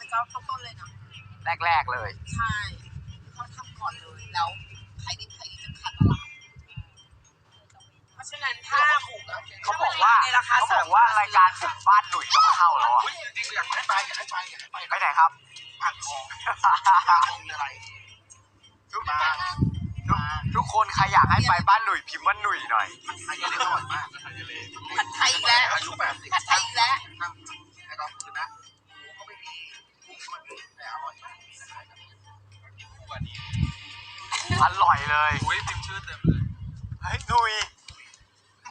เป็นเจ้าต้นๆเลยนะแรกๆเลย ใช่เขาทำก่อนเลยแล้วใครดีใครดีจะขาดตลาดเพราะฉะนั้นถ้าถูกอะเขาบอกว่าในราคาเขาบอกว่ารายการบุกบ้านหนุ่ยต้องเข้าแล้วอะเฮ้ยจริงๆอยากให้ไปอยากให้ไปอยากให้ไปไปไหนครับอ่างทองอ่างทองมีอะไรทุกมาทุกทุกคนใครอยากให้ไปบ้านหนุ่ยพิมพ์ว่าหนุ่ยหน่อยไทยเล็กอร่อยมากไทยเล็กผัดไทยอีกแล้วอายุแปดสิบผัดไทยอีกแล้วนั่งไอ้ดอกคืนนะ อร่อยมากอร่อยเลยอุ้ยพิมพ์ชื่อเต็มเลยเฮ้ยหนุ่ย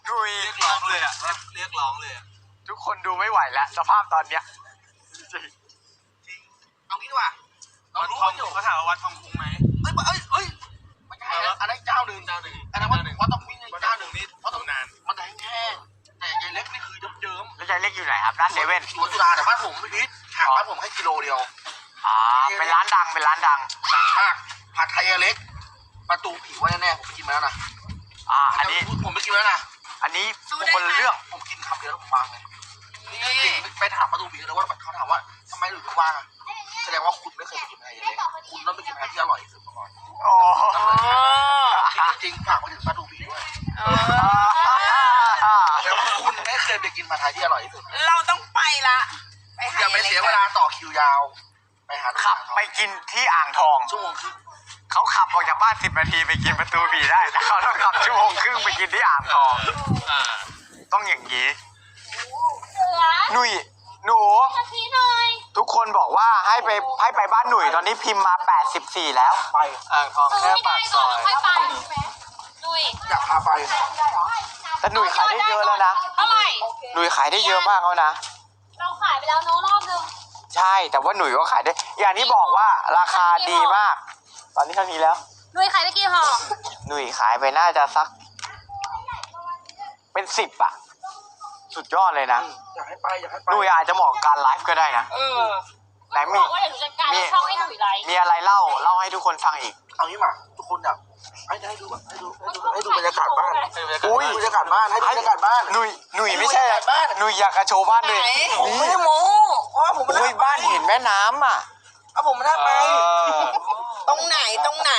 หนุ่ยเรียกร้องเลยอะเรียกเรียกร้องเลยอะทุกคนดูไม่ไหวแล้วสภาพตอนเนี้ยจริงเอางี้ดีกว่าเราวัดรู้ทองอยู่เขาถามว่าวัดทองคุ้งไหมเอ้ยเอ้ยเอ้ยไม่ใช่นะอันนั้นเจ้าหนึ่งเจ้าหนึ่งอันนั้นว่าว่าต้องวิ่งวัดทเจ้าองหนึ่คุ้งงนี่เพราะตำนานมันแห้งๆแต่ยายเล็กนี่คือเยิ้มแล้วใจเล็กอยู่ไหนครับร้านๆเซเว่นสวนจุฬาแต่บ้านผมไม่พิษ ห่างบ้านผมแค่กิโลเดียวอ่าเป็นร้านดังเป็นร้านดังดังมากผัดไทยยายเล็ก ประตูผีว่าแน่ๆผมไปกินมาแล้วนะอ่าอันนี้ผมไปกินมาแล้วนะอันนี้คนละเรื่องผมกินคำเดียวแล้วผมวางเลยนี่จริงไปถามประตูผีเลยว่าเขาถามว่าทำไมถึงวางอะแสดงว่าคุณไม่เคยไปกินอะไรเลยคุณต้องไปกินอะไรที่อร่อยที่สุดมาก่อนโอ้จริงๆฝากไปถึงประตูผีด้วยเออแต่ว่าคุณไม่เคยไปกินผัดไทยที่อร่อยที่สุด เราต้องไปละไปหา อย่าไปเสียเวลาต่อคิวยาว ไปหาขับไปกินที่อ่างทอง ชั่วโมงครึ่งเขาขับออกจากบ้านสิบนาทีไปกินประตูผีได้แต่เขาต้องขับชั่วโมงครึ่งไปกินที่อ่างทอง อ่าต้องอย่างนี้เสือหนุ่ยหนู สักทีหน่อย ทุกคนบอกว่าให้ไปให้ไปบ้านหนุ่ยตอนนี้พิมพ์มา 84 แล้ว ไปอ่างทองซื้อแค่ไม่ได้ปากซก่ออนยแล้วค่อยไปดุยอยากพาไปแต่หนุ่ยขายได้เยอะแล้วนะ เท่าไหร่ หนุ่ยขายได้เยอะมากแล้วนะ เราขายไปแล้วเน้องรอบนึงใช่แต่ว่าหนุ่ยก็ขายได้ อย่างที่บอกว่าราคาดีมาก ตอนนี้เท่านี้แล้วดุยขายได้กี่ห่อหนุ่ยขายไปน่าจะสัก เป็นสิบอะสุดยอดเลยนะอยากให้ไปอยากให้ไปหนุ่ยอาจจะเหมาะกับการไลฟ์ก็ได้นะเออไหนบมี อกว่าเดี๋ยวหนูจัดการช่องให้หนุ่ยไลฟ์มีอะไรเล่าเล่าให้ทุกคนฟังอีก เอางี้มาทุก คนอยากให้ให้ดูแบบให้ดูให้ดูให้ดูบรรยากาศบ้านอุ้ยบรรยากาศบ้านให้ดูบรรยากาศบ้านหนุ่ยหนุ่ยไม่ใช่ให้ดูบรรยากาศบ้านหนุ่ยอยากจะโชว์บ้านด้วยผมไม่ได้โม้ว่าผมไม่ได้อุ้ยบ้านเห็นแม่น้ำอะเอาผมไม่ได้ไปตรงไหนตรงไหน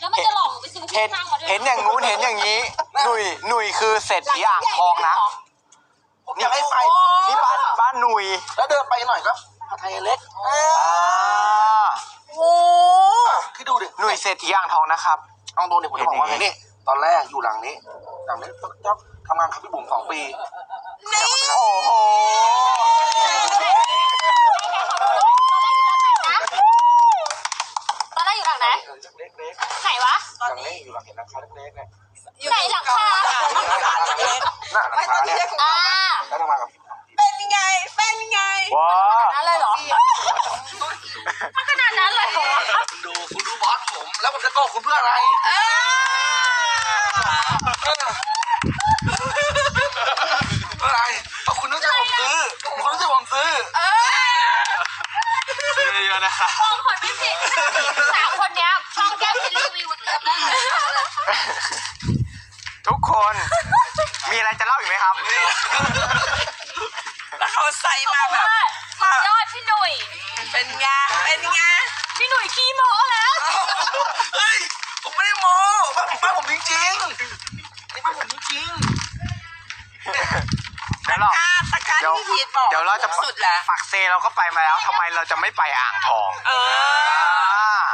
แล้วมันจะหลอกหนูไปซื้อที่เห็นข้างมาด้วยเห็นอย่างงู้นเห็นอย่างนี้หนุ่ยหนุ่ยคือเศรษฐีอ่างทองนะผมอยากให้ไปนี่บ้านบ้านหนุ่ยแล้วเดินไปหน่อยก็ผัดไทยเล็กอ่า โอ้ที่ดูดิหนุ่ยเศรษฐีอ่างทองนะครับเอาตรงเนี่ยผมจะบอกว่าไงนี่ ตอนแรกอยู่หลังนี้ หลังนี้ก็ทำงานกับพี่บุ๋มสองปีนี่โอ้โหตอนแรกอยู่หลังไหน เล็ก ไหนวะ ๆหลังนี้อยู่หลังเห็นหลังคาเล็กๆเนี่ย ไหนหลังคา น่าหลังคาเนี่ย อ่า แล้วทำงานกับพี่บุ๋ม เป็นไง เป็นไง ว้า นั่นเลยเหรอมันขนาดนั้นเลยเหรอ คุณดูคุณดูบอสผม แล้วผมจะโกหกคุณเพื่ออะไร เออ เพื่ออะไรเพราะคุณต้องใจผมซื้อคุณต้องใจผมซื้อ เออ ซื้อเยอะๆนะครับ มองคนพิเศษสามคนเนี้ยช่องแก้มเป็นรีวิวเติมได้เลย ทุกคน มีอะไรจะเล่าอีกไหมครับ แล้วเขาใส่มาแบบ สุดยอดพี่หนุ่ย เป็นไง เป็นไง พี่หนุ่ยขี้โม้แล้ว เฮ้ย ผมไม่ได้โม้บ้านผมบ้านผมจริงๆนี่บ้านผมจริง เดี๋ยวเรา อ่าตะการ เดี๋ยว ที่พีทบอก เดี๋ยวเราจะ สุดแล้ว ปักเซเราก็ไปมาแล้วทำไมเราจะไม่ไปอ่างทองเอออ่า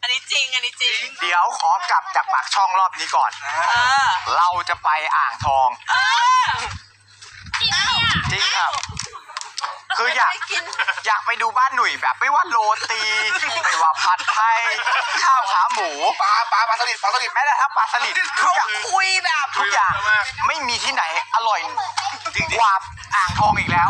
อันนี้จริง อันนี้จริง เดี๋ยวขอกลับจากปากช่องรอบนี้ก่อน เออ เราจะไปอ่างทอง เออ จริงเนี่ย จริงครับ คืออยากไม่กิน อยากไปดูบ้านหนุ่ยแบบไม่ว่าโรตีไม่ว่าผัดไทยข้าวขาหมูๆปลาปลาปลาสลิดปลาสลิดแม้แต่ถ้าปลาสลิดทุเขากอย่างคุยแบบทุกอย่างไม่มีที่ไหนอร่อยกว่าอ่างทองอีกแล้ว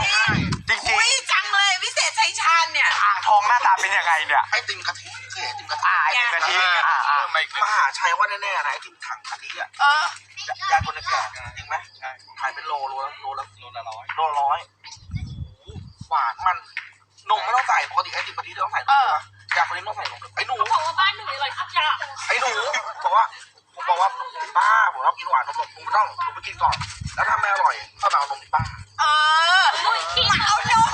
จริงคุยจังเลยวิเศษชัยชาญเนี่ย ๆอ่างทองหน้าตาเป็นยังไงเนี่ย ไอติมกะทิเคยเห็นไอติมกะทิอ่าไอติมกะทิอ่าอ่าเพิ่มมาอีกหนึ่มงหาชัยว่าแน่ๆนะไอติมถังกะทิอะเออยายคนละแก่จริงไหมใช่ขายเป็นโลโลละโลละโลละร้อยโลร้อยหวานมันนมไม่ต้องใส่ปกติไอติมกะทิต้องใส่นมเอออยากคนนี้ต้องใส่นมไอ้หนูเขาบอกว่าบ้านหนุ่ยอร่อยทุกอย่างไอ้หนูบอกว่าผมบอกว่าป้าผมชอบกินหวานนมผมต้องผมไปกินก่อน แล้วถ้าไม่อร่อยก็มาเอานมที่ป้าเออหนุ่ยขี้มาเอานม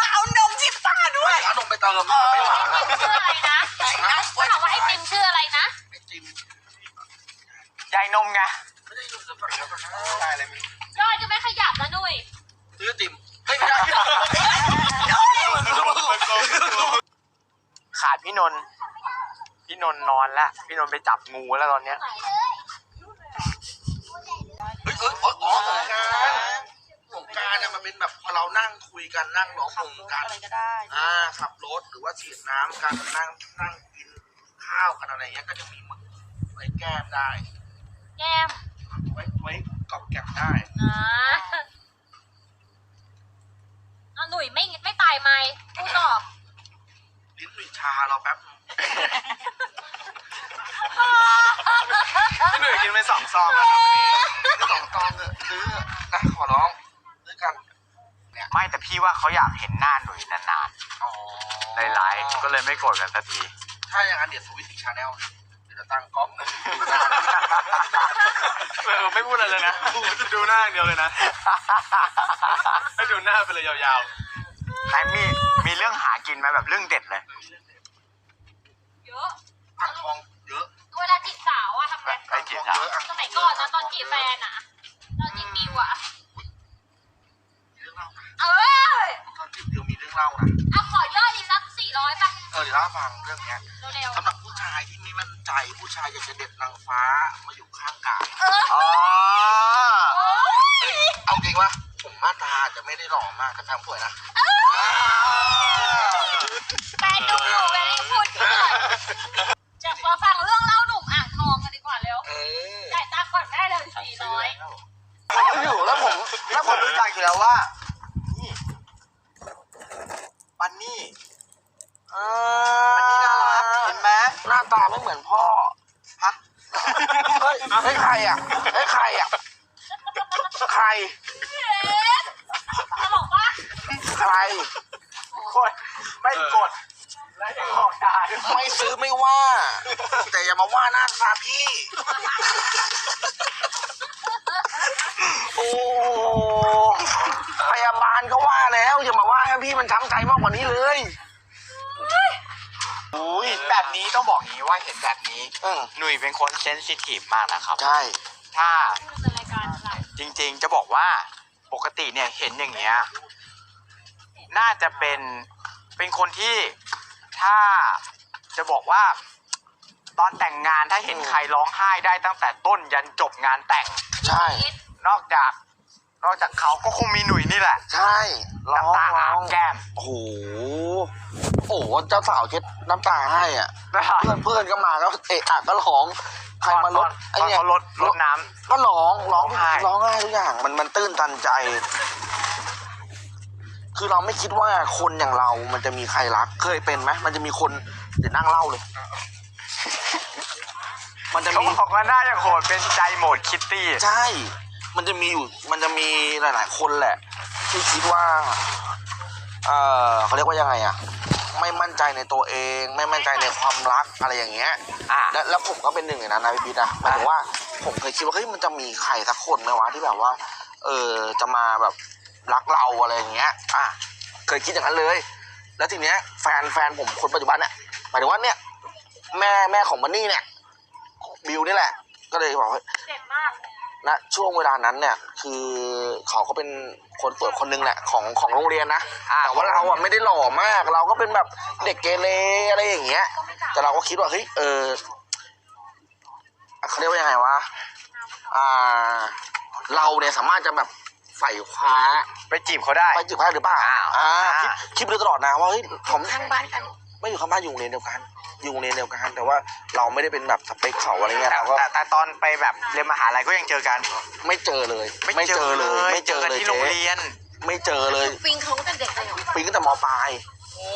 มาเอานมที่ป้าด้วยใช่เอานมไปเติมมันไม่หวานอะชื่ออะไรนะนะถามว่าไอติมชื่ออะไรนะไอติมยายนมไงไม่ได้ยุ่งกับเดี๋ยวก่อนนะได้อะไรมียอดจะไม่ขยับนะนุ้ยซื้อไอติมเฮ้ยไม่ได้ขาดพี่นนท์พี่นนท์นอนแล้วพี่นนท์ไปจับงูแล้วตอนเนี้ย เฮ้ยเอยอ๋ออ๋อสง การสงการเนี่ยมันเป็นแบบพอเรานั่งคุยกันนั่งร้องเพลงกันอะไรก็ได้อ่าขับรถหรือว่าฉีดน้ำกันนั่งนั่งกินข้าวกันอะไรเงี้ยก็จะมีหมึกไว้แก้มได้ แก้มไว้ไว้กอบแก็บได้ อ่าเอาหนุ่ยไม่ไม่ตายไหมพูดต่อลิ้นหนุ่ยชาเราแป๊บนึงพี่หนุ่ยกินไปสองซองแล้วครับวันนี้สองซองเถอะซื้อนะ ขอร้องซื้อกันไม่แต่พี่ว่าเขาอยากเห็นหน้าหนุ่ยนานอ๋อๆในไลฟ์ก็เลยไม่โกรธกันสักที ถ้าอย่างนั้นเดี๋ยวสวิตช์ชาแนลเดี๋ยวจะตั้งกล้อง เออไม่พูดอะไรเลยนะ ดูหน้าอย่างเดียวเลยนะ ให้ดูหน้าไปเลยยาวไหนมีมีเรื่องหากินไหมแบบเรื่องเด็ดเลย เยอะอ่างทองเยอะเวลาจีบสาวอะทำไงไอ้จีบสาวเยอะอ่างสมัยก่อนนะตอนจีบแฟนอะตอนจีบมิวอะมีเรื่อง เล่านะเอ้ยตอนจีบเดียวมีเรื่องเล่านะเอาขอยอดอีกสักสี่ร้อยป่ะเออเดี๋ยวเล่าให้ฟังเรื่องเนี้ยเร็วสำหรับผู้ชายที่ไม่มั่นใจผู้ชายอยากจะเด็ดนางฟ้ามาอยู่ข้างกายๆเออ อ๋อโอ้ยเอาจริงว่าผมหน้าตาจะไม่ได้หล่อมากแต่แฟนป่วยนะแฟนดูอยู่เวลี่พูดเกินจะมาฟังเรื่องเล่าหนุ่มอ่างทองกันดีกว่าเร็วเออจ่ายตังค์ก่อนแม่เลยสี่ร้อย ผมอยู่แล้วผมแล้วผมรู้จักอยู่แล้วว่า นี่ปั นนี่อ่าปันนี่น่ารักเห็นไหมหน้าตาไม่เหมือนพ่อ ฮะ เฮ้ยเฮ้ยใครอะเฮ้ยใครอะ ใคร ตลกปะใครโคตรไม่กด แล้วยังบอกด่าด้วยไม่ซื้อไม่ว่า แต่อย่ามาว่าหน้าตาพี่ โอ้พยาบาลก็ว่าแล้วอย่ามาว่าให้พี่มันช้ำใจมากกว่านี้เลย อุ้ยแบบ นี้ต้องบอกอย่างนี้ว่าเห็นแบบนี้อืมหนุ่ยเป็นคนเซนซิทีฟมากนะครับ ใช่ ถ้าเป็นรายการอะไรจริงๆจะบอกว่าปกติเนี่ยเห็นอย่างเงี้ยน่าจะเป็นเป็นคนที่ถ้าจะบอกว่า ตอนแต่งงานถ้าเห็นใครร้องไห้ได้ตั้งแต่ต้นยันจบงานแต่ง ใช่ นอกจาก นอกจากเขาก็คงมีหนุ่ยนี่แหละใช่ร้องน้ำตาร้อาอบงแก้มโอ้โหโอ้โหเจ้าสาวเช็ดน้ำตาให้อะเพื่อนเพื่อนก็มาแล้วเอะอะก็ร้องใครมาลดตไอ้อนเนี่ยเขาลดลดน้ำก็ร้องร้องร้องไห้ร้องไห้ทุกอย่าง มันมันตื้นตันใจ คือเราไม่คิดว่าคนอย่างเรา มันจะมีใครรัก เคยเป็นไหมมันจะมีคนเดี๋ยวนั่งเล่าเลย มันจะเขามีบอกว่าน่าจะโหดเป็นใจโหมดคิตตี้ ใช่ มันจะมีอยู่มันจะมีหลาย ๆ คนแหละ ที่คิดว่า เออเขาเรียกว่ายังไงอะไม่มั่นใจในตัวเอง ไม่มั่นใจในความรักอะไรอย่างเงี้ยอะ และแล้วผมก็เป็นหนึ่งในนั้นนะพี่พีทนะหมายถึงว่าผมเคยคิดว่าเฮ้ยมันจะมีใครสักคนไหมวะที่แบบว่า เออจะมาแบบรักเราอะไรอย่างเงี้ย อะเคยคิดอย่างนั้นเลย แล้วทีเนี้ยแฟนแฟนผมคนปัจจุบันเนี่ยหมายถึงว่าเนี่ย แม่แม่ของมันนี่เนี่ยบิวนี่แหละ ก็เลยบอกว่า เจ็บมาก ณช่วงเวลานั้นเนี่ยคือเขาก็เป็นคนสวยคนหนึงแหละของของโรงเรียนนะอ่าแต่ว่าเราอะไม่ได้หล่อมาก เราก็เป็นแบบเด็กเกเรอะไรอย่างเงี้ยก็ไม่กลับแต่เราก็คิดว่าเฮ้ยเออเขาเรียกว่ายังไงวะอ่า เราเนี่ยสามารถจะแบบใฝ่คว้าไปจีบเขาได้ ไปจีบเขาได้หรือเปล่าอ้าวอ่าอ่าคิดคิดมาโดยตลอดนะว่าเฮ้ยผมข้างบ้านกัน ไม่อยู่ข้างบ้านอยู่โรงเรียนเดียวกัน อยู่โรงเรียนเดียวกันแต่ว่าเราไม่ได้เป็นแบบสเปคเขาอะไรเงี้ยแต่เราก็แต่แต่ตอนไปแบบเรียนมหาลัยก็ยังเจอกัน ไม่เจอเลย ไม่เจอเลย ไม่เจอกันเลยที่โรงเจ๊เรียน ไม่เจอเลยปิงเขาตั้งแต่เด็กเลยเหรอปีนตั้งแต่มปลายโอ้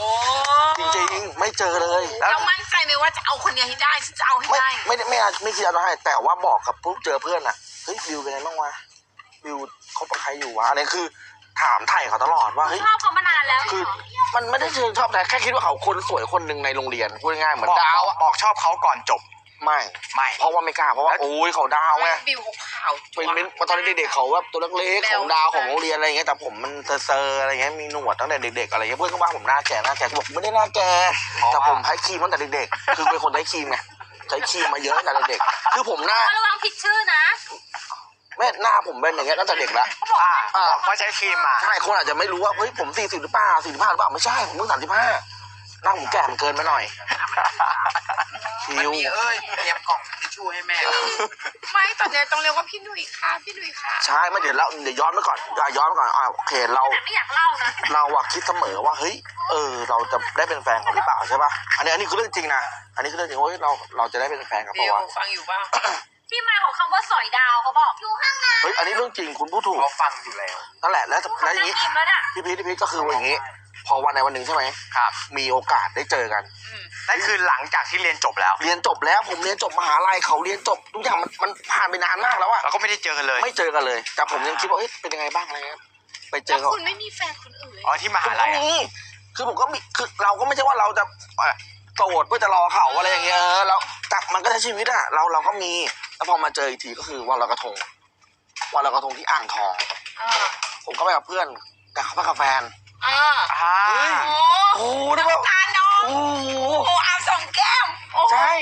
จริงๆไม่เจอเลยเรามั่นใจไหมว่าจะเอาคนเนี้ยให้ได้ฉันจะเอาให้ไม่ได้ไม่ได้ไม่ไม่ไม่คิดอะไรให้แต่ว่าบอกกับปุ๊บเจอเพื่อนอะเฮ้ยบิวเป็นไงบ้างวะบิวเขาเป็นใครอยู่วะอันนี้คือ ถามไถ่เขาตลอดว่าเฮ้ย ชอบเขามานานแล้วคือ มันไม่ได้เชิงชอบแต่แค่คิดว่าเขาคนสวยคนหนึ่งในโรงเรียนพูดง่ายๆเหมือนบอกดาวอะบอกชอบเขาก่อนจบ ไม่ ไม่ เพราะว่าไม่กล้าเพราะว่าแล้วโอ้ยเขาดาวไงบิวเขาขาวเป็นเป็นตอนเด็กๆเขาแบบตัวเล็กๆของดาวของโรงเรียนอะไรอย่างเงี้ยแต่ผมมันเซอร์ๆอะไรเงี้ยมีหนวดตั้งแต่เด็กๆอะไรเงี้ยเพื่อนก็ว่าผมหน้าแก่หน้าแก่ผมบอกไม่ได้หน้าแก่แต่ผมใช้ครีมตั้งแต่เด็กๆคือเป็นคนใช้ครีมไงใช้ครีมมาเยอะตั้งแต่เด็กๆคือผมหน้าระวังผิดชื่อนะ แม่หน้าผมเป็นอย่างเงี้ยตั้งแต่เด็กแล้วอ่าอ่าเพราะใช้ครีมมาใช่คนอาจจะไม่รู้ว่าเฮ้ยผมสี่สิบหรือเปล่าสี่สิบห้าหรือเปล่าไม่ใช่ผมเพิ่งสามสิบห้าหน้าผมแก่มันเกินไปหน่อยคิวมีเอ้ยเตรียมกล่องทิชชู่ให้แม่ไม่ตอนเนี้ยต้องเรียกว่าพี่หนุ่ยค่ะ พี่หนุ่ยค่ะใช่ไม่เดี๋ยวเราเดี๋ยวย้อนไปก่อนอะย้อนไปก่อนอ่าโอเคเราแต่ไม่อยากเล่านะเราอะคิดเสมอว่าเฮ้ยเออ เราจะได้เป็นแฟนกันหรือเปล่าใช่ป่ะอันนี้อันนี้คือเรื่องจริงนะอันนี้คือเรื่องจริงว่าเฮ้ยเราเราจะได้เป็นแฟนกันบิเปล่าววะฟังอยู่ป่ะที่มาของคำ ว่าสอยดาวเขาบอกอยู่ข้างในเฮ้ยอันนี้เรื่องจริงคุณพูดถูกเขาฟังอยู่แล้วนั่นแหละแล้วเขาแล้วอนั่ย่างงนี้อิ่มแล้วน่ะพี่พีทพี่พีทก็คืออย่างนี้ พอวันในวันหนึ่งใช่ไหมครับ มีโอกาสได้เจอกัน นั่นคือหลังจากที่เรียนจบแล้ว เรียนจบแล้วผมเรียนจบมหาลัยเขาเรียนจบทุกอย่างมันมันผ่านไปนานมากแล้วอะเราก็ไม่ได้เจอกันเลย ไม่เจอกันเลย แต่ผมยังคิดว่าเอ๊ะเป็นยังไงบ้างอะไรเงี้ยไปเจแล้อวเขาคุณไม่มีแฟนคนอื่นเลยอ๋อที่มผหามก็ลัยอะมีคือผมก็มีคือเราก็ไม่ใช่ว่าเราจะเอ่อโสดเพื่อจะรอเขาอะไรอย่างเงี้ยเออเราแต่มันก็ใช้ชีวิตอะเราเราก็มี แล้วพอมาเจออีกทีก็คือวันลอยกระทงวันลอยกระทงที่อ่างทอง อ่าผมก็ไปกับเพื่อนแต่เขาไปกับแฟนอ่าอ่า โอ้โอ้โหนี่แบบตาน้องโอ้โห โอ้อาบสองแก้มโอ้ใช่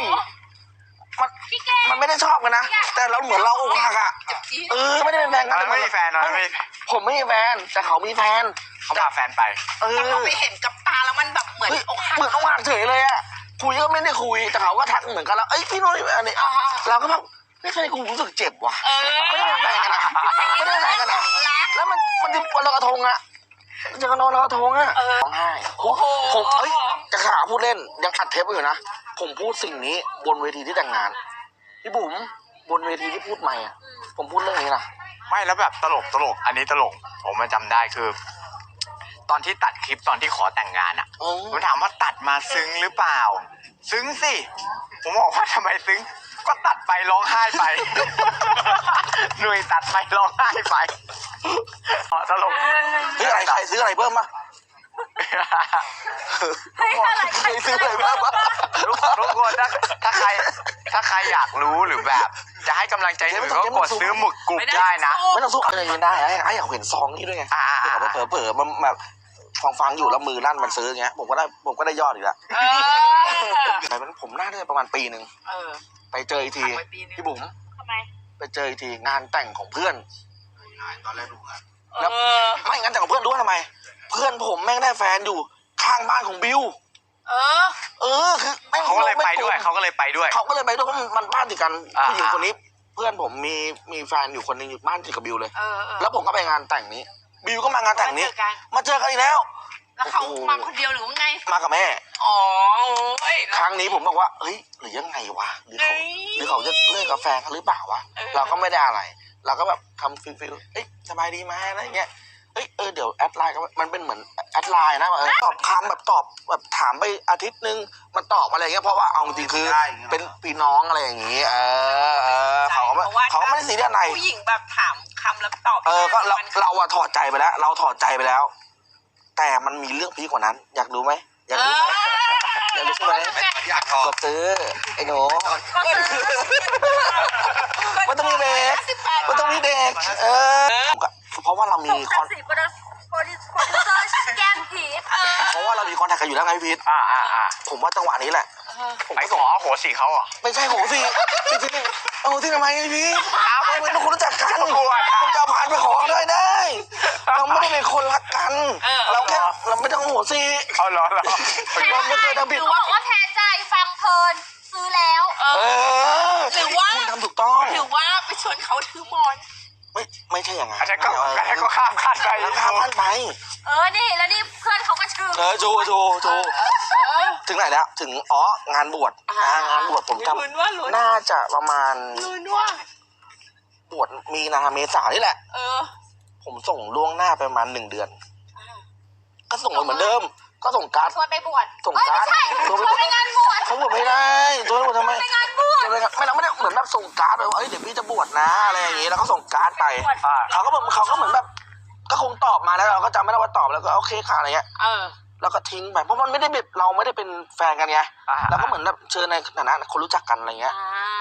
มันพี่แกมันไม่ได้ชอบกันนะ แต่เราเหมือนเราอกหักอะเจ็บจี๊ดเออไม่ได้เป็นแฟนตกัอนนนั้นไม่มีแฟนตอนนั้นไม่มีแฟนผมไม่มีแฟนแต่เขามีแฟนเขาพาแฟนไป เออแต่เราไปเห็นกับตาแล้วมันแบบเหมือนเฮ้ยอกหัก เหมือนอกหักเฉยเลยอะคุยก็ไม่ได้คุยแต่เขาก็ทักเหมือนกันแล้วเอ้ยพี่นุ้ยอันนี้อ่า เราก็แบบ ไม่ใช่กูรู้สึกเจ็บว่ะ เออไม่ได้เป็นแฟนกันอะไม่ได้เป็นแฟนกันอะแล้วมันมันจะวันลอยกระทงอะจะกันนอนลอยกระทงอะร้องไห้โอ้โหผมเอ้ยจะขาพูดเล่นยังอัดเทปไว้อยู่นะ ผมพูดสิ่งนี้บนเวทีที่แต่งงาน พี่บุ๋มบนเวทีที่พูดใหม่อะผมพูดเรื่องนี้นะไม่แล้วแบบตลกตลกอันนี้ตลก ผมมาจำได้คือ ตอนที่ตัดคลิปตอนที่ขอแต่งงานอะอืมผมถามว่าตัดมาซึ้งหรือเปล่า ซึ้งสิ ผมบอกว่าทำไมซึ้ง ก็ตัดไปร้องไห้ไป หน่วยตัดไปร้องไห้ไปอ๋อตลกเฮ้ยอะไรใครซื้ออะไรเพิ่มมาเฮ้ยอะไรใครซื้ออะไรเพิ่มมาทุกทุกคนถ้าถ้าใคร ถ้าใครอยากรู้หรือแบบ จะให้กำลังใจหนูก็กดซื้อหมึกกรุบได้นะไม่ต้องสู้อะไรอย่างนี้ได้ให้ให้เขาเห็นซองนี้ด้วยไงอ่าเผื่อเผลอๆมันแบบฟังฟังๆอยู่แล้วมือลั่นมันซื้ออย่างเงี้ยผมก็ได้ผมก็ได้ยอดอีกแล้วเออ แต่มันผมน่าจะประมาณปีหนึ่งเออไปเจออีกทีทำไว้ปีหนึ่งพี่บุ๋มทำไมไปเจออีกทีงานแต่งของเพื่อนตอนแรกดูกันแล้วเออไม่งานแต่งของเพื่อนรู้ว่าทำไม เพื่อนผมแม่งได้แฟนอยู่ข้างบ้านของบิวเออ เออคือแม่งเขาก็เลยไปด้วยม่โกงเขาก็เลยไปด้วย เขาก็เลยไปด้วยเพราะมันมันบ้านติดกันอ่า ผู้หญิงคนนี้ เพื่อนผมมีมีแฟนอยู่คนหนึงอยู่บ้านติดกับบิวเลย เออเออแล้วผมก็ไปงานแต่งนี้ บิวก็มางานแต่งนี้เจอกันมาเจอกันอีกแล้ว แล้วเขามาคนเดียวหรือว่าไง มากับแม่ อ๋อโอ้ยครั้งนี้ผมบอกว่าเฮ้ยหรือยังไงวะหรือเขาเอ้ยหรือเขาจะเลิกกับแฟนเขาหรือเปล่าวะเออเราก็ไม่ได้อะไร เราก็แบบทำฟิลฟิลเอ้ยสบายดีไหมอะไรเงี้ยเอ้ยเออเดี๋ยวแอดไลน์ก็มันเป็นเหมือนแอดไลน์นะเออตอบคำแบบตอบแบบถามไปอาทิตย์นึงมันตอบอะไรเงี้ยเพราะว่าเอาจริงๆคือเป็นพี่น้องอะไรอย่างงี้ เออเออเขาก็ไม่เขาก็ไม่ได้ซีเรียสอะไรผู้หญิงแบบถามคำแล้วตอบเออก็เรามันเราอะถอดใจไปแล้ว เราถอดใจไปแล้ว แต่มันมีเรื่องพีคกว่านั้น อยากดูไหมอยากเอดูอไหมอยากดูใช่ไหมอยากทอกดซื้อไอ้หนูมันต้องมีเด็กสิบแปดมันต้องมีเด็กเออเพราะว่าเรามีส่งคสัอนสีโปรดิวโปรดิวโปรดิวเซอร์แก้มผีเพราะว่าเรามีคอนแทคกันอยู่แล้วไงพี่พีทอ่าอ่าอ่าผมว่าจังหวะนี้แหละ ผมไปก็ขส่งอโหสิเขาเหรอไม่ใช่โหสิพี่พีทเอาโหสิทำไมไอ้พี่เอาไปเป็นคนรู้จักกันผมจะเอาผ่านไปขอได้ได้ เราไม่ได้เป็นคนรักกันเราแค่เราไม่ต้องโหสิ เอาเหรอเหรอเราไม่เคยทำผิด หรือว่าบอกว่าแพ้ใจฟังเพลินซื้อแล้ว เออหรือว่า คุณทำถูกต้อง หรือว่าไปชวนเขาถือหมอน ไม่ไม่ใช่อย่างนั้นอันนั้นก็อันนั้นก็ข้ามขั้นไป แล้วข้ามขั้นไป เออ นี่ แล้วนี่เพื่อนเขาก็ชื่อ เออจูจูจู ถึงไหนแล้ว ถึงอ๋องานบวชอ่างานบวชผมจลุ้นว่าลุ้นำน่าจะประมาณลุ้นว่าบวชมีนาเมษานี่แหละ เออผมส่งล่วงหน้าไปประมาณหนึ่งเดือนก็ส่งไปเหมือนเดิม ก็ส่งการ์ด ชวนไปบวชส่งเอ้ยการ์ไม่ดใช่ส่งชวนไปงานบวชเขาบวชไม่ได้ตัวบวชทำไมไปงานบวช ไม่เราไม่ได้เหมือนแบบส่งการ์ดไปว่าเอ้ยเดี๋ยวพี่จะบวชนะอะไรอย่างงี้แล้วก็ส่งการ์ดไปบวชอ่าเขาก็แบบเขาก็เหมือนแบบ ก็คงตอบมาแล้วเราก็จำไม่ได้ว่าตอบแล้วก็โอเคค่ะอะไรเงี้ย เออ แล้วก็ทิ้งไปเพราะมันไม่ได้แบบเราไม่ได้เป็นแฟนกันไงอ่าเราก็เหมือนแบบเชิญในฐานะคนรู้จักกันอะไรเงี้ย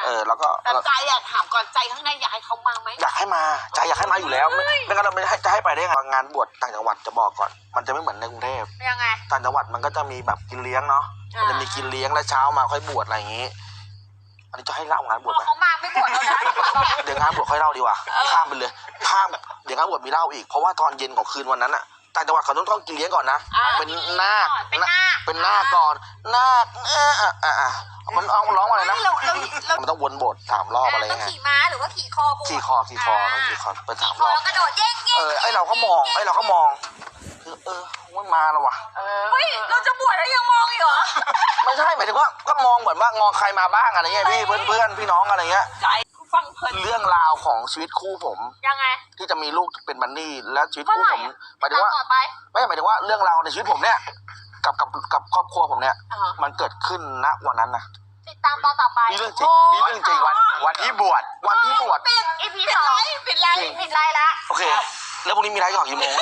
เออแล้วก็แต่ใจอยากถามก่อนใจข้างในอยากให้เขามาไหมอยากให้มาใจอยากให้มาอยู่แล้วไม่ไม่งั้นเราไม่ให้จะให้ไปได้ไงงานบวชต่างจังหวัดจะบอกก่อน มันจะไม่เหมือนในกรุงเทพยังไง ต่างจังหวัดมันก็จะมีแบบกินเลี้ยงเนาะมันจะมีกินเลี้ยงแล้วเช้ามาค่อยบวชอะไรอย่างงี้ อันนี้จะให้เล่างานบพวชอไหมเขามาไม่หมดแล้วนะเดี๋ยวงานบวชค่อยเล่าดีกว่าข้ามไปเลยข้ามเดี๋ยวงานบวชมีเล่าอีกเพราะว่าตอนเย็นของคืนวันนั้นอะ ต่างจังหวัดเขาต้องต้องกินเลี้ยงก่อนนะ อ่าเป็นนาคเป็นนาค เป็นนาคก่อน นาคเอออะอะอะมันเอาร้องว่าอะไรนะ เราเราเรามันต้องวนโบสถ์สามรอบอะไรต้องเงี้ยขี่ม้าหรือว่าขี่คอบูดขี่คอขี่คอต้องขี่คอเป็นสามครออบ แล้วกระโดดเย่งเย่งเออไอเราก็มองไอเราก็มองเออเออมันมาแล้ววะเฮ้ยเราจะบวชแล้วยังมองอีกเหรอไม่ใช่หมายถึงว่าก็มองเหมือนว่ามองใครมาบ้างอะไรเงี้ยพี่เพื่อนเพื่อนพี่น้องอะไรเงี้ย ใจ ฟังเพลินเรื่องราวของชีวิตคู่ผม ยังไง ที่จะมีลูกเป็นบันนี่และชีวิตเท่าคู่ไหร่ผมอะหมายถึงว่าต่อไปไม่หมายถึงว่าเรื่องราวในชีวิตผมเนี่ย กับกับกับครอบครัวผมเนี่ย อ่ามันเกิดขึ้นณวันนั้นนะติดตามตอนต่อไปนี่เรื่องจริงนี่เรื่องจริงวันวันที่บวชวันที่บวชปิด EP สองปิดไลน์ปิดไลน์ละโอเค แล้วพรุ่งนี้มีไลฟ์ก่อนกี่โมง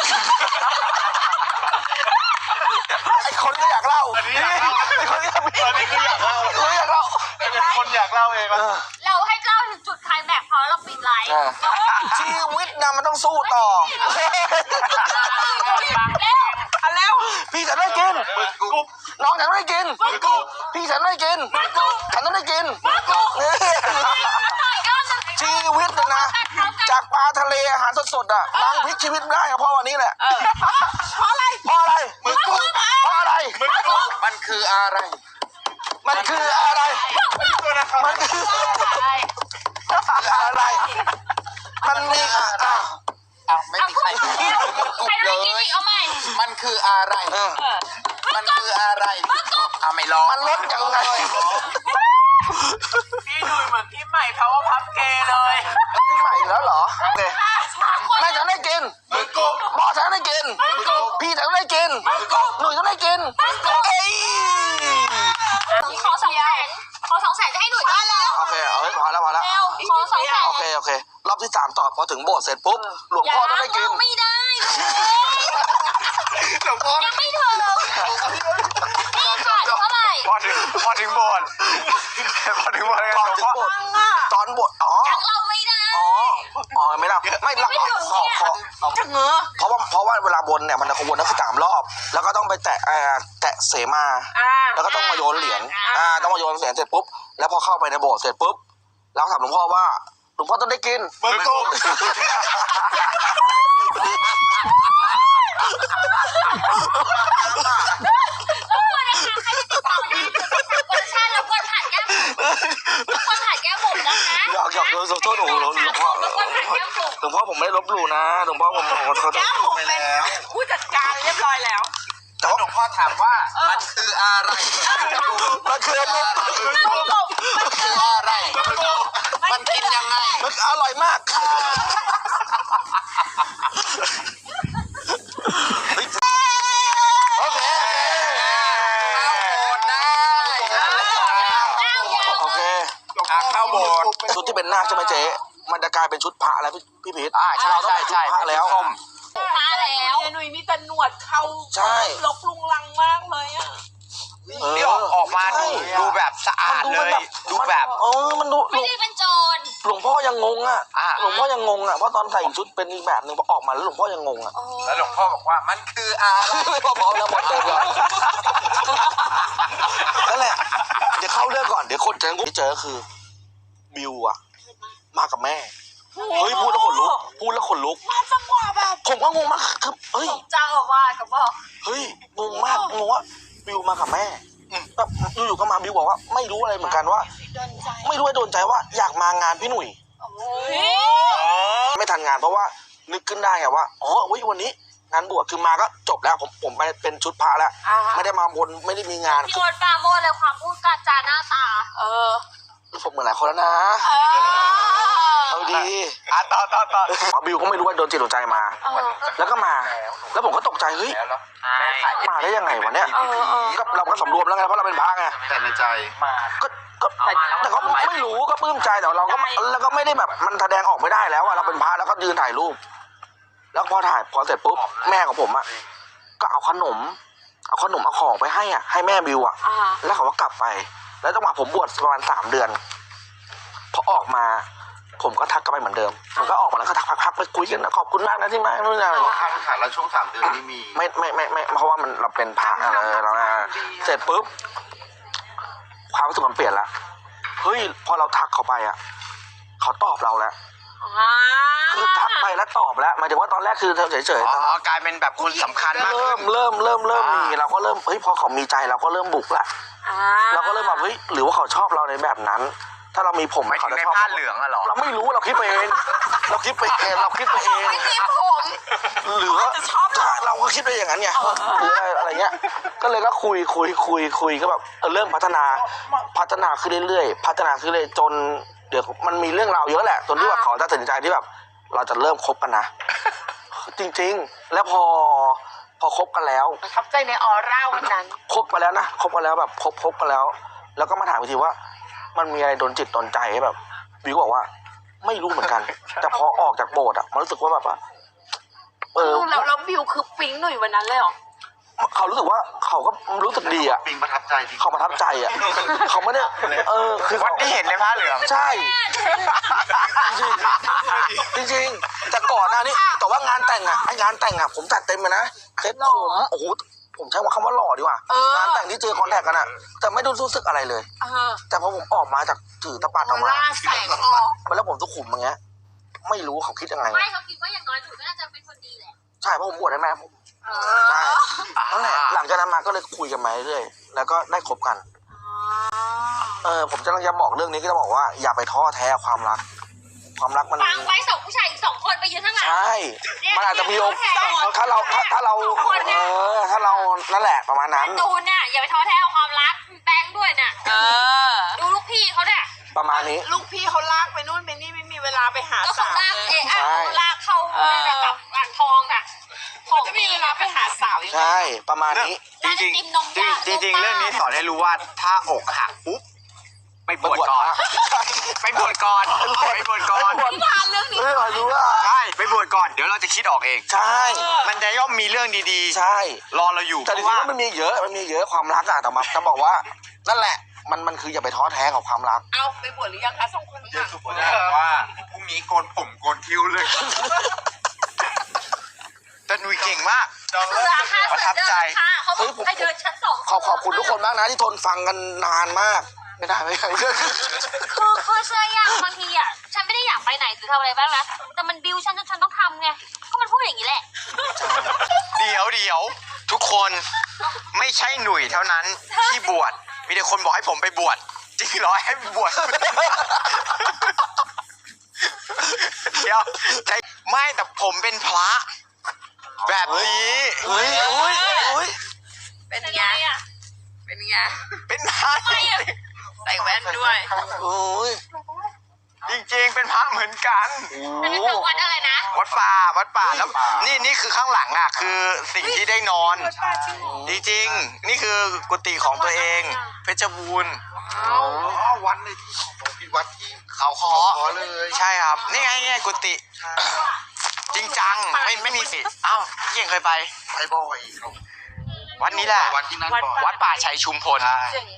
ไอ้คนก็อยากเล่าอันนี้อยากเล่า ไอ้คนก็อยากอันนี้คืออยากเล่าเอออยากเล่าเป็นคนอยากเล่าเองเออะอ เราให้เล่า ถึงจุดไคลายแม็กซ์พอเราปิดไลน์เออชีวิตนะมันต้องสู้ต่ออะแล้ว พี่ฉันได้กิน น้องฉันได้กิน พี่ฉันได้กิน ฉันต้องได้กินเนี่ยชีวิตเนี่ยนะ จากปลาทะเลอาหารสดๆอะนางพลิกชีวิตได้ก็เพราะวันนี้แหละเพราะอะไรเพราะอะไรมึงกูเพราะอะไรมันคืออะไร เออมันคืออะไรเอาไม่ร้องมันลดยังไงพี่ดูเหมือนพี่ใหม่ power pub gay เลยพี่ใหม่อีกแล้วเหรอเนี่ยแม่ฉันได้กินมึงกูพ่อฉันได้กินพี่ฉันได้กินหนุ่ยฉันได้กินเอ้ยขอสองแสนขอสองแสนจะให้หนูได้แล้วโอเคเอาไว้พอแล้วพอแล้วเร็วขอสองแสนโอเคโอเครอบที่สามต่อพอถึงโบสถ์เสร็จ มา อ่าแล้วก็ต้องมาโยนเหรียญ อ่า ต้องมาโยนเหรียญเสร็จปุ๊บ แล้วพอเข้าไปในโบสถ์เสร็จปุ๊บ เราถามหลวงพ่อว่า หลวงพ่อต้องได้กิน มึงกูแล้วควรนะคะใครที่ติดต่อมาได้คือเวอร์ชันแล้วควรผ่านแก้มบุ๋มควรผ่านแก้มบุ๋มนะคะหยอกหยอกโดนโทษโอ้โหหลวงพ่อ แล้วควรผ่านแก้มบุ๋มหลวงพ่อผมไม่ได้ลบหลู่นะ หลวงพ่อผมขอโทษ แก้ม คืออะไรมันคือมุกมันคืออะไร มันกินยังไง มันอร่อยมากโอเคเข้าโบสถ์ได้โอเคอะเข้าโบสถ์ชุดที่เป็นนาคใช่ไหมเจ๊ มันจะกลายเป็นชุดพระแล้วพี่พี่พีทอ่าใช่เราต้องเป็นชุดใช่พระแล้ว ส้ม มาแล้วเยหนุ่ยมีแต่หนวดเขาใช่ ลกลุงลังมากเลยอะ เออนี่ออกออกมาดูใช่ดูแบบสะอาดมันเลย ดูแบบ เออมันดูไม่ได้เป็นโจรหลวงพ่อยังงงอะอ่า หลวงพ่อยังงงอะเพราะตอนใส่ชุดเป็นอีกแบบหนึ่งพอออกมาแล้วหลวงพ่อยังงงอะแล้วหลวงพ่อบอกว่ามันคืออะไรพอพร้อมแล้วหมดเต็มแล้วนั่นแหละเดี๋ยวเข้าเรื่องก่อนเดี๋ยวคนเจอที่เจอคือบิวอะ มากับแม่เฮ้ยพูดแล้วขนลุกพูดแล้วขนลุก มาจังหวะแบบผมก็งงมากคือเฮ้ยเจ้าอาวาสกับบอกเฮ้ยงงมากงงว่า บิวมากับแม่แบบอยู่ๆก็มาบิวบอกว่า ไม่รู้อะไรเหมือนกันว่าเดินใจไม่รู้ว่าโดนใจว่าอยากมางานพี่หนุ่ยเฮ้ยไม่ทันงานเพราะว่านึกขึ้นได้ไงว่าอ๋อเว้ยวันนี้งานบวชคือมาก็จบแล้วผมผมไปเป็นชุดพระแล้วอ่าไม่ได้มาบนไม่ได้มีงานพี่โอนปราโมดเลยความพูดการจาหน้าตา เออผมเหมือนหลายคนแล้วนะเออเอา ดี อะต่อต่อต่อเอาบิวก็ไม่รู้ว่าโดนจิตโดนใจมาแล้วก็มา แล้วผมก็ตกใจเฮ้ยแล้วแม่ขายมาได้ยังไงวะเนี่ยเออเออก็เราก็สำรวมแล้วไงเพราะเราเป็นพระไงแต่ในใจมาก็ก็แต่ก็ไม่รู้ก็ปลื้มใจแต่เราก็ไม่แล้วก็ไม่ได้แบบมันแสดงออกไม่ได้แล้วอะเราเป็นพระแล้วก็ยืนถ่ายรูป แล้วพอถ่ายพอเสร็จปุ๊บแม่ของผมอะก็เอาขนม เอาขนมเอาของไปให้อะให้แม่บิวอะ อ่าแล้วเขาก็กลับไป แล้วจังหวะผมบวชประมาณสามเดือน พอออกมา ผมก็ทักกลับไปเหมือนเดิมผมก็ออกมาแล้วก็ทักพักๆไปคุยกันนะขอบคุณมากนะที่มานู่นนี่อะไรอย่างเงี้ยค่าผ่านแล้วช่วงสามเดือนนี่มีไม่ไม่ไม่ไม่เพราะว่ามันเราเป็นพระอะไรเราเสร็จปุ๊บความรู้สึกมันเปลี่ยนละเฮ้ยพอเราทักเขาไปอะเขาตอบเราแล้วอ่าคือทักไปแล้วตอบแล้วหมายถึงว่าตอนแรกคือเฉยเฉยๆอ๋แต่อกลายเป็นแบบคนสำคัญมากเริ่ขึ้มน เริ่มเริ่มเริ่มมีอ่าเราก็เริ่มเฮ้ยพอเขามีใจเราก็เริ่มบุกละอ่าเราก็เริ่มแบบเฮ้ยหรือว่าเขาชอบเราในแบบนั้น ถ้าเรามีผมไม่ถึเขางจะในชอบผ้าเหลืองอะเหรอ เราไม่รู้เราคิดไปเองเราคิดไปเองเราคิดไปเองไม่มีผมหรือว่าจะชอบเราเราก็คิดไปอย่างนั้นไงหรืออะไรอะไรเงี้ย ก็เลยก็คุยคุยคุยคุยก็แบบเออเริ่มพัฒนาพัฒนาขึ้นเรื่อยๆพัฒนาขึ้นเรื่อยๆจนเดี๋ยวมันมีเรื่องราวเยอะแหละจนที่ว่าเขาตัดสินใจที่แบบ เราจะเริ่มคบกันนะ จริงๆ แล้วพอพอคบกันแล้ว ประทับใจในออร่าวันนั้น คบมาแล้วนะคบมาแล้วแบบคบคบกันแล้ว แล้วก็มาถามอีกทีว่า มันมีอะไรโดนจิตโดนใจให้แบบวิวก็บอกว่า ไม่รู้เหมือนกันแต่พอออกจากโบสถ์อะมันรู้สึกว่าแบบว่าเออแล้วแล้วบิวคือปิ๊งหนุ่ยวันนั้นเลยเหรอเขารู้สึกว่าเขาก็รู้สึกดีอะปิงประทับใจจริงเขาประทับใจอะเขาไม่ได้เออคือวันเขาที่เห็นในผ้าเหลืองใช่จริงๆจริงๆแต่ก่อนหน้านี้แต่ว่างานแต่งอะไองานแต่งอะผมจัดเต็มเลยนะเซ็ตผมโอ้โห ผมใช้ว่าคำว่าหล่อดีกว่าเออ งานแต่งที่เจอคอนแทคกันอะแต่ไม่ได้รู้สึกอะไรเลย เออแต่พอผมออกมาจากถือตะปัดออออกมาร่าแสงออกแล้วผมสุขุมอย่างเงี้ย ไม่รู้เขาคิดยังไง ไม่เขาคิดว่าอย่างน้อยหนูก็น่าจะเป็นคนดีแหละ ใช่เพราะผมบวชให้แม่ผมเอใช่อนั่นแหละหลังจากนั้นมาก็เลยคุยกันมาเรื่อยๆแล้วก็ได้คบกัน เออผมจะกำลังจะบอกเรื่องนี้ก็จะบอกว่าอย่าไปท้อแท้ความรัก ความรักมันฟังไว้สองผู้ชายอีกสองคนไปยืนข้างหลัง ใช่มันอาจจะมีโอกาสเนี่ยถ้าเราถ้าถ้าเราคนเนี่เอยอถ้าเรานั่นแหละประมาณนั้นตูนเนี่ยอย่าไปท้อแท้กับความรักแป้งด้วยเนี่ยเออ ดูลูกพี่เขาเนี่ยประมาณนี้ ลูกพี่เขาลากไปนู่นไปนี่ไม่มีเวลาไปหาก็สาเขาวลากเลยเอะอะเขาลากเข้าเนี่ยนะกับอ่างทองอะของจะมีเวลาไปหาสาวยังไงใช่ประมาณนี้ จริงจริงจริงจริงๆเรื่องนี้สอนให้รู้ว่าถ้าอกหักปุ๊บไปบวชก่อน ไปบวชก่อนไปบวชก่อนนิทานเรื่องนี้เฮ้ยรู้ว่าใช่ไปบวชก่อนเดี๋ยวเราจะคิดออกเอง ใช่ มันจะย่อมมีเรื่องดีใช่ๆรอเราอยู่เพแต่จริราะงๆว่าแล้วมันมีเยอะมันมีเยอะความรักอะแต่มาจะบอกว่า นั่นแหละมันมันคืออย่าไปท้อแท้กับความรัก เอาไปบวชหรือยังคะสองคนเจอค่ะสุภาพว่าพรุ่งนี้โกนผมโกนคิ้วเลยแต่หนุ่ยเก่งมากจองเสืแล้วอค่ะประทับใจเสือเดินค่ะเขาบอกให้เดินชั้นสองขอบขอบคุณทุกคนมากนะที่ทนฟังกันนานมาก ไม่ได้ไม่ได้ คือคือเชื่ออย่างบางทีอะฉันไม่ได้อยากไปไหนหรือทำอะไรบ้างนะแต่มันบิวฉันจนฉันต้องทำไงก็มันพูดอย่างนี้แหละ เดี๋ยวเดี๋ยวทุกคนไม่ใช่หนุ่ยเท่านั้นที่บวชมีแต่คนบอกให้ผมไปบวชจริงเหรอให้ไปบวช เดี๋ยวใจไม่แต่ผมเป็นพระ แบบนี้เฮ้ยอุ้ยอุ้ยเป็นเป็นไงไงอะเป็นไงเป็นพระไม่อะใส่แว่นด้วยอุ้ยจริงๆ เป็นพระเหมือนกันอันนั้นคือวัดอะไรนะ วัดป่า วัดป่า แล้ว นี่นี่คือข้างหลังอะ คือสิ่งที่ได้นอน จริงๆ นี่คือกุฏิของตัวเอง เพชรบูรณ์อ๋อวันเลยที่ของพี่วัดที่เขาคอขอเลย ใช่ครับ นี่ไงนี่ไงกุฏิจริงจัง ไม่ไม่มีสิอ้าวเก่งเคยไป ไปบ่อย วัดนี้แหละ วัดที่นั่นบ่อยวัดป่าชัยชุมพลเจ๋ง